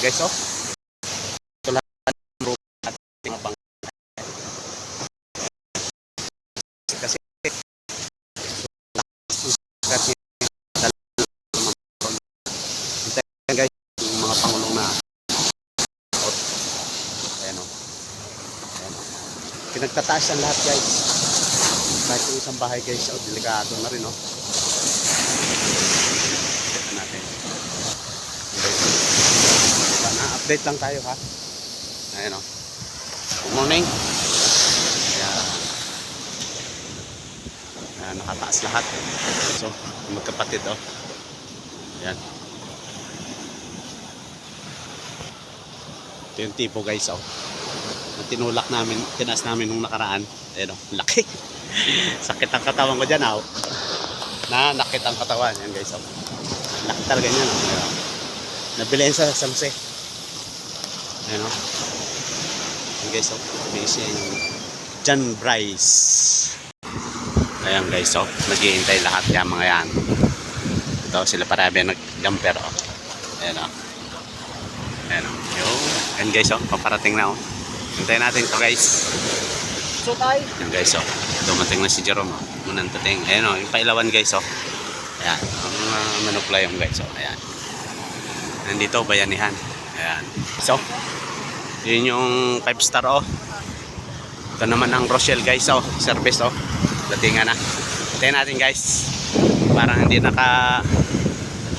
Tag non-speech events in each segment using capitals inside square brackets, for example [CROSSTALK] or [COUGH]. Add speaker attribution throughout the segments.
Speaker 1: guys, oh. Ito lahat ng room at mga bang kasi kasi Hintayin guys yung mga pangulong na out. Ayan o. Ayan o. Pinagtataas ang lahat guys. Kahit yung isang bahay guys, oh, delikado na rin o. Check natin. Na-update lang tayo ha. Ayan o. Good morning. Ayan. Ayan, nakataas lahat. So, magkapatid oh. Ayan. Ito yung tipo guys oh. Na tinulak namin, tinas namin nung nakaraan. Ayan oh, laki. [LAUGHS] Sakit ang katawan ko dyan oh. Na, nakit ang katawan. Yan guys oh. Laki talaga niyan oh. Ayan, oh. Nabili yan sa San Jose. Ayan oh. Yan guys oh. Amazing. John Bryce. Ayan guys oh. Naghihintay lahat yan mga yan. Ito sila parami nag-jumper oh. Ayan oh. Ayan o. Yung, ayan guys o, paparating na o. Hintayin natin ito guys.
Speaker 2: So tayo.
Speaker 1: Ayan guys o. Dumating na si Jerome o. Munang tating. Ayan o, yung pailawan guys o. Ayan. Ang mga manukla yung guys o. Ayan. Nandito, bayanihan. Ayan. So, yun yung 5 star o. Ito naman ang Rochelle guys o. Service o. Datingan na. Hintayin natin guys. Parang hindi naka...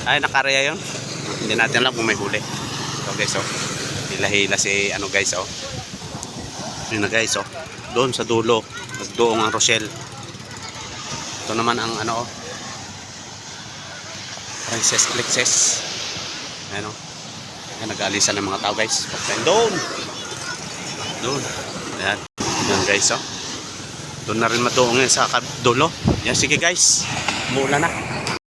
Speaker 1: Ay, nakaraya yun. Hindi natin alam kung may huli. So guys oh. Hila-hila si ano guys oh. Yun na guys oh. Doon sa dulo. Nagdoong ang Rochelle. Ito naman ang ano oh. Princess Plexes. Ayan oh. Ayan, nag-aalisan ng mga tao guys. Pagkain doon. Doon. Ayan. Ayan guys oh. Doon na rin madoong yan sa dulo. Yan sige guys. Mula na.